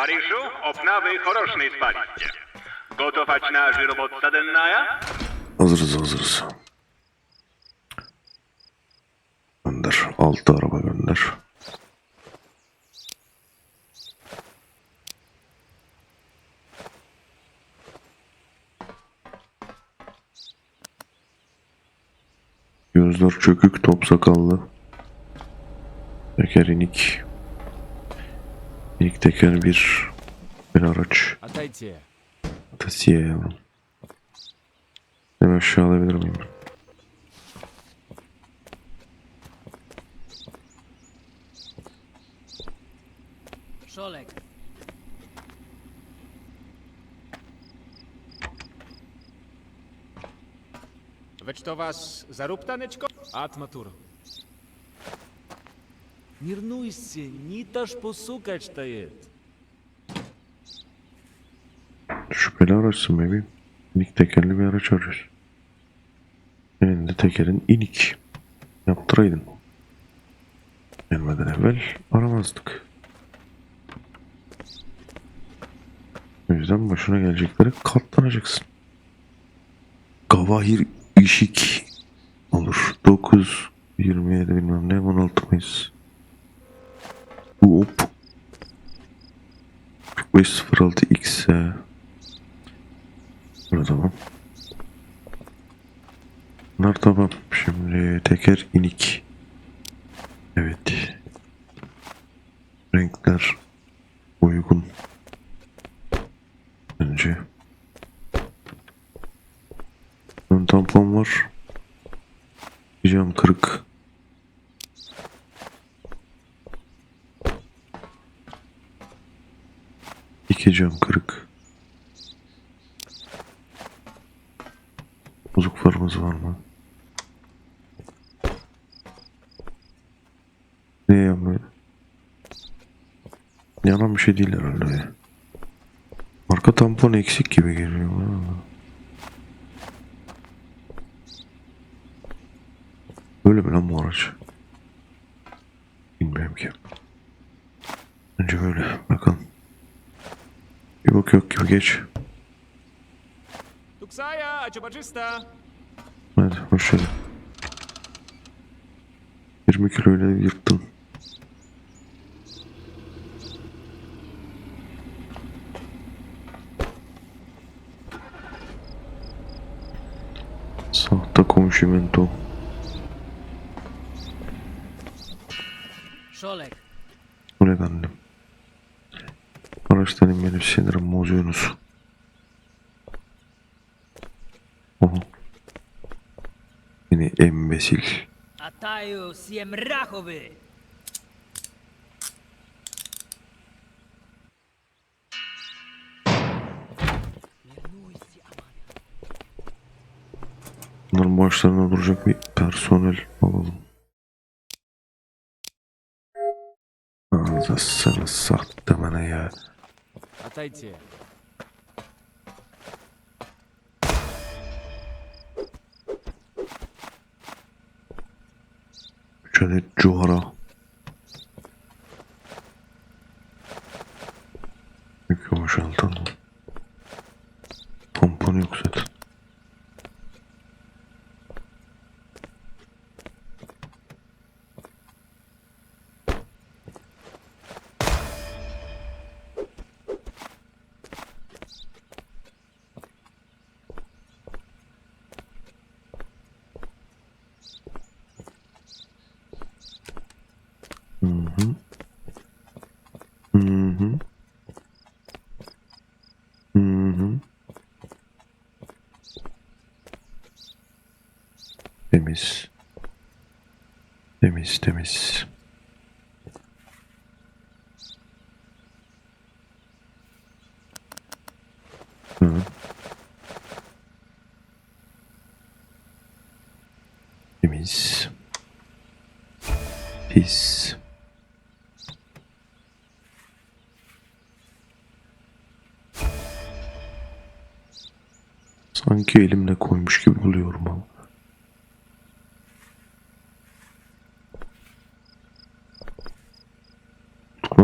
Paryżu obnawy chorosznej spaliście. Gotować na żyrobotca dennaja? Hazırız hazırız. Gönder. Altı araba gönder. Gözler çökük, top sakallı. Teker inik. Jak ty kierbisz? Wyloroć. To jest jejo. Nema się, ale wydrobimy. Szolek. Već to vás zaruptanečko? Atmaturo. Мирнуйся, Ниташ посукать стоит. Şüpheli araçsın bebeğim. İnik tekerli bir araç arıyoruz. Elinde tekerin inik. Yaptıraydın. Gelmeden evvel aramazdık. O yüzden başına gelecekleri katlanacaksın. Gavahir işik olur. 9, 27 bilmem ne 16 Mayıs. Hop. 506 X Burada tamam. Bunlar tamam. Şimdi teker inik. Evet. Renkler uygun. Önce. Ön tampon var. Bir cam kırık. İki cam kırık. Bozuk farımız var mı? Ne yanmıyor? Yanan bir şey değil herhalde ya. Arka tampon eksik gibi geliyor bana. Böyle mi lan bu araç? Bilmiyorum ki. Önce böyle bakalım. Bir bok yok gibi geç. Hasta. Hadi hoş geldin. 20 kiloyla yırttım. Sahte komşimento. Şolek. Öyle annem. Araçtan inmeni sinirimi bozuyorsunuz. Amania. Bunların başlarına duracak bir personel alalım. Ağzı sana sahte bana ya. giuro. Temiz. Temiz temiz. Hı. Temiz. Pis. Sanki elimle koymuş gibi buluyorum ama.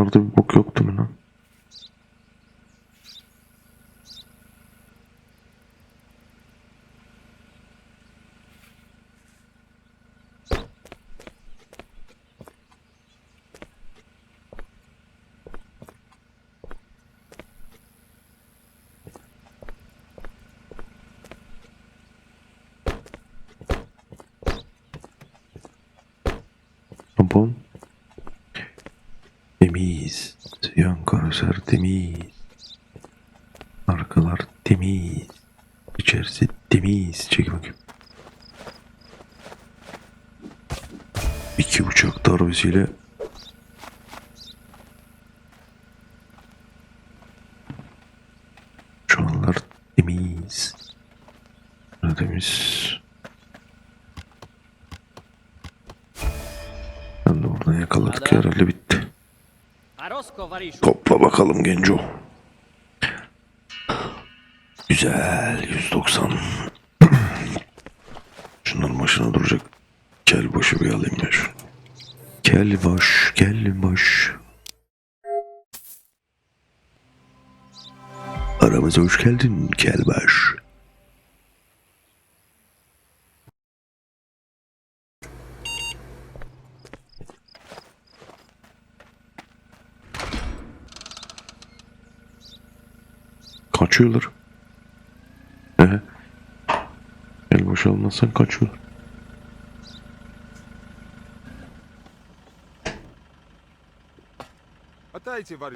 Orada bir bok yoktu mu lan? Bom. Temiz. Yan karoser temiz. Arkalar temiz. İçerisi temiz. Çek bakayım. İki uçak darbesiyle şu anlar temiz. Ne temiz. Ben de oradan yakaladık herhalde bitti. Arosko variszu. Topla bakalım genco. Güzel 190. Şunların başına duracak. Kel başı bir alayım ben şunu. Kel baş, kel baş. Aramıza hoş geldin kel baş. Kaçıyorlar. Ehe. El boş almazsan kaçıyorlar.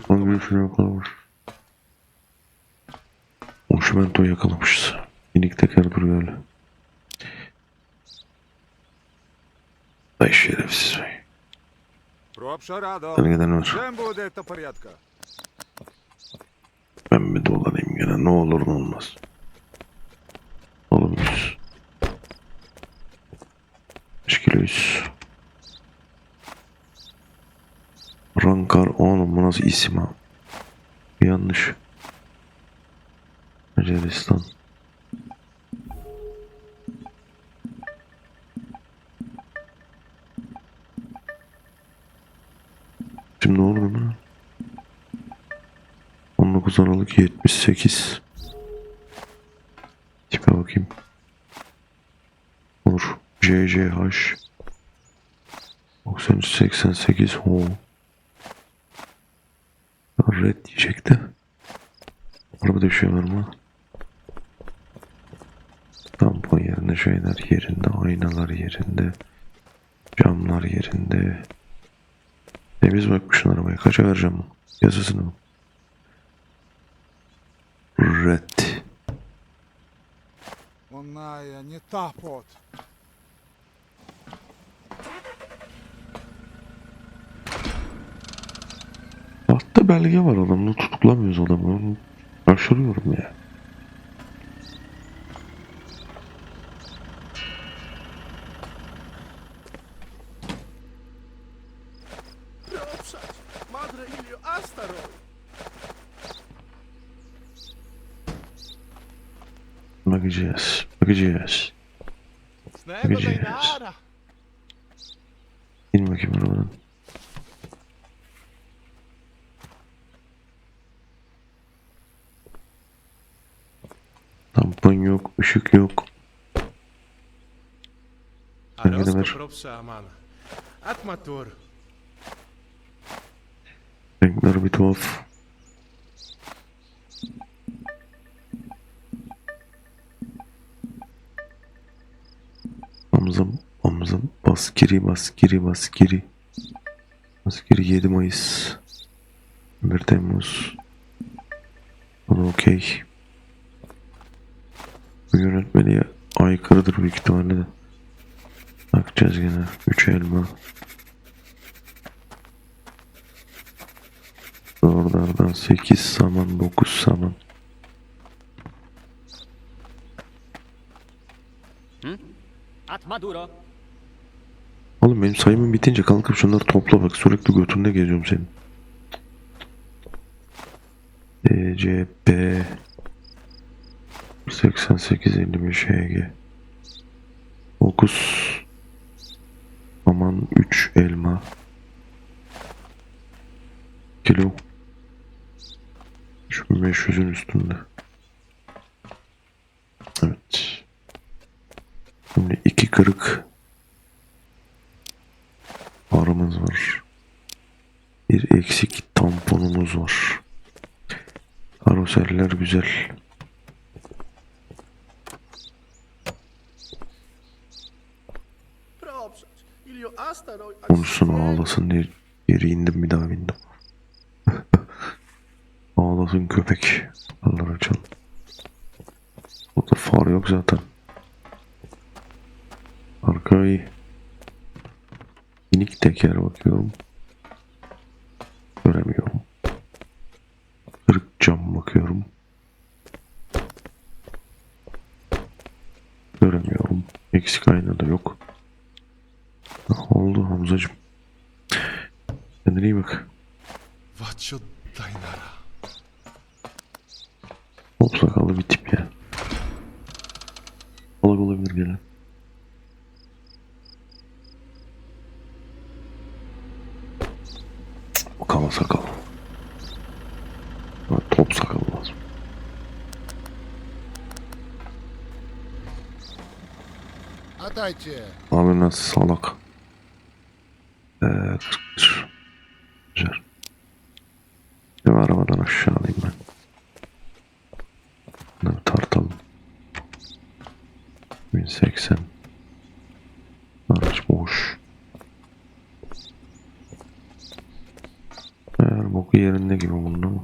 Onun şuraya kalmış. O şimento yakalamışız. Minik teker duruyor öyle. Ay şerefsiz bey. Hadi gidelim. Ben bir dolanayım gene ne olur ne olmaz. Oğlum yüz. Kaç kiloyuz? Rankar oğlum bu nasıl isim ha? Yanlış. Macaristan. 19 Aralık 78. Tipe bakayım. Olur. 93 88 ho. Red diyecekti. Arabada bir şey? Tampon yerinde şeyler yerinde, aynalar yerinde, camlar yerinde. Temiz bakmışsın arabaya. Kaça vereceğim? Yazısını mı? Red. Оная, не та пот. Altta belge var adamla tutuklamıyoruz adamı. Şaşırıyorum ya. Tampon yok, propsa amana. Atmatur. Renkler bir tuhaf. Omzum, omzum. Baskiri, baskiri, baskiri. Baskiri 7 Mayıs. 1 Temmuz. Da okey. Yönetmeliğe aykırıdır büyük ihtimalle de. Bakacağız gene. 3 elma. Oralardan 8 saman 9 saman. At Maduro. Oğlum benim sayımım bitince kalkıp şunları topla bak sürekli götünde geziyorum senin. E, C, B 88 55 HG 9 Aman 3 elma Kilo 3500'ün üstünde Evet Şimdi iki kırık Paramız var. Bir eksik tamponumuz var. Karoserler güzel. Konuşsun ağlasın diye geri indim bir daha bindim. ağlasın köpek. Allah açalım. Burada far yok zaten. Arka iyi. Minik teker bakıyorum. Göremiyorum. Kırık cam bakıyorum. Göremiyorum. Eksik ayna da yok. Ah, Oldu Hamzacım. Kendine iyi bak. Vaccio Dainara. Top sakallı bir tip ya. Salak olabilir gene. O kaba sakal. Bana top sakal lazım. Atajcie! Abi nasıl salak. Evet. Güzel. Bir arabadan aşağı alayım ben. Bunları tartalım. 1080. Araç boş. Eğer boku yerinde gibi bunun ama.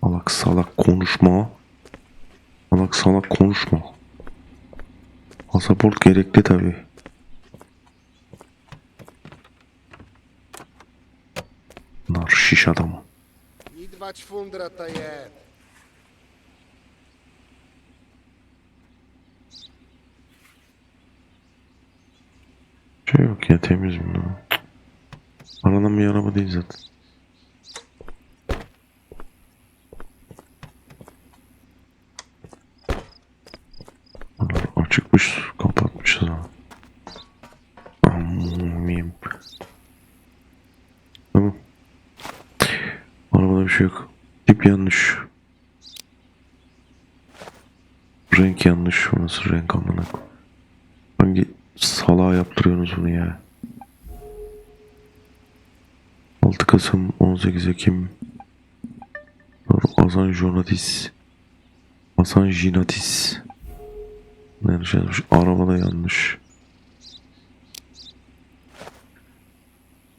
Salak salak konuşma. Salak salak konuşma. Pasaport gerekli tabi. Bunlar şiş adam. Ni dwa ćwundra to jest. Şey yok ya temiz bunlar. Aranan bir araba değil zaten. Açıkmış kapatmışız ha. Amin. Tamam. Arabada bir şey yok. Tip yanlış. Renk yanlış. Bu nasıl renk amına koyayım? Salağa yaptırıyorsunuz bunu ya? 6 Kasım 18 Ekim. Hasan Jonatis. Hasan Jinatis. Yanlış yazmış? Araba da yanlış.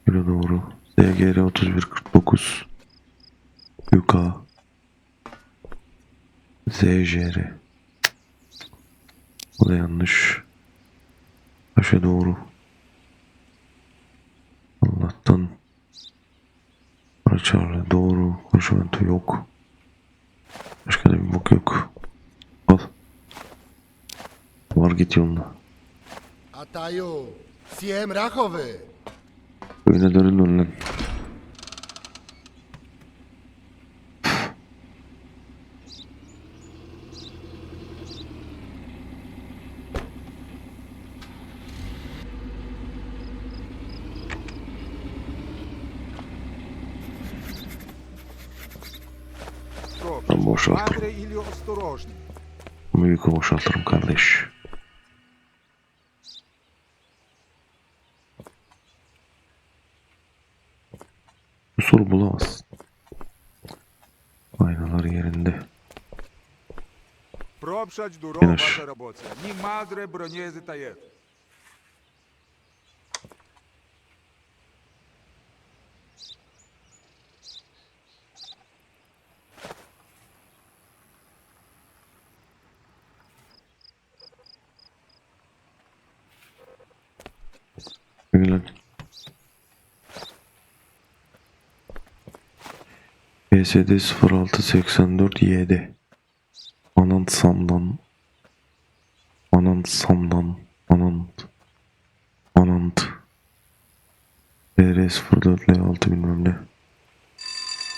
Böyle doğru. ZGR 3149 UK ZJR O da yanlış Aşağı doğru. Allah'tan. Paraçarlı doğru. Konuşmento yok. Başka da bir bok yok. Al. Var git yoluna. Ataju, siem rachowy! Öyle dönün dön lan. Büyükü boşaltırım kardeş. Kusur bulamaz. Aynalar yerinde. Пропшать дуров Финиш. ваша работа. Ни мадре бронезе тает. PSD 0684 YD Anant Sam'dan. Anant Sam'dan. Anant. Anant. BR 04 L6 bilmem ne.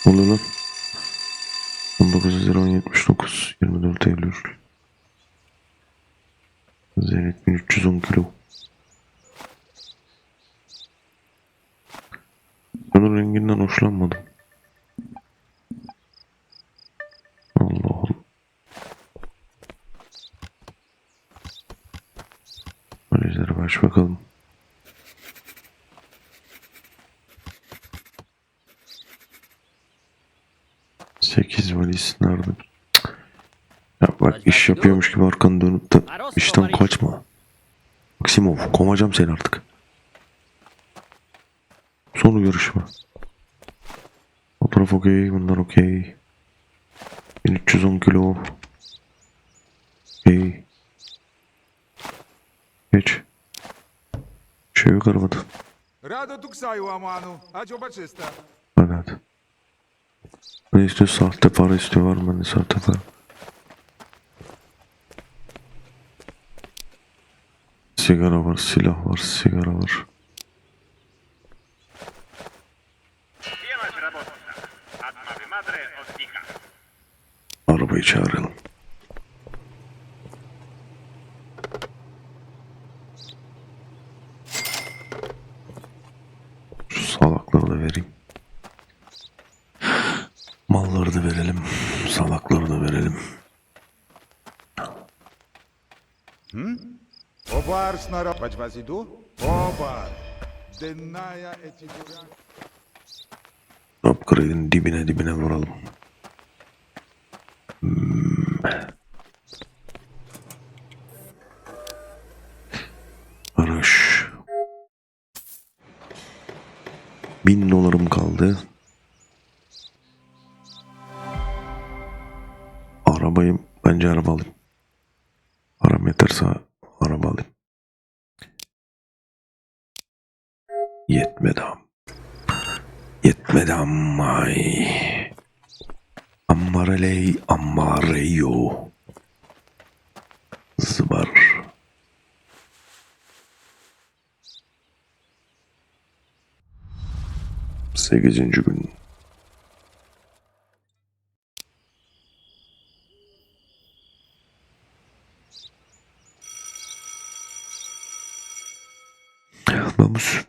Oluyor lan? 19.01.79 24 Eylül. Zenit 1310 kilo. Bunun renginden hoşlanmadım. Baş bakalım. 8 valiz nerede? Ya bak iş yapıyormuş gibi arkanı dönüp de işten kaçma. Maksimov kovacağım seni artık. Sonu görüşme. Fotoğraf okey, bunlar okey. 1310 kilo. Okey. Geç. Şeyi kırmadım. Rado tuksaju amanu. Acaba çesta. Evet. Ne istiyor? Sahte para istiyor. Var mı ne sahte para? Sigara var, silah var, sigara var. Arabayı çağıralım. Hm? Obar snara... Pač vas idu? Obar! Denaya eti duran... Upgrade'in dibine dibine vuralım. Hmm. Araş. Bin dolarım kaldı. Yetmedi am. Yetmedi ammay. Ammareley ammareyo. Zıbar. Sekizinci gün. Sü-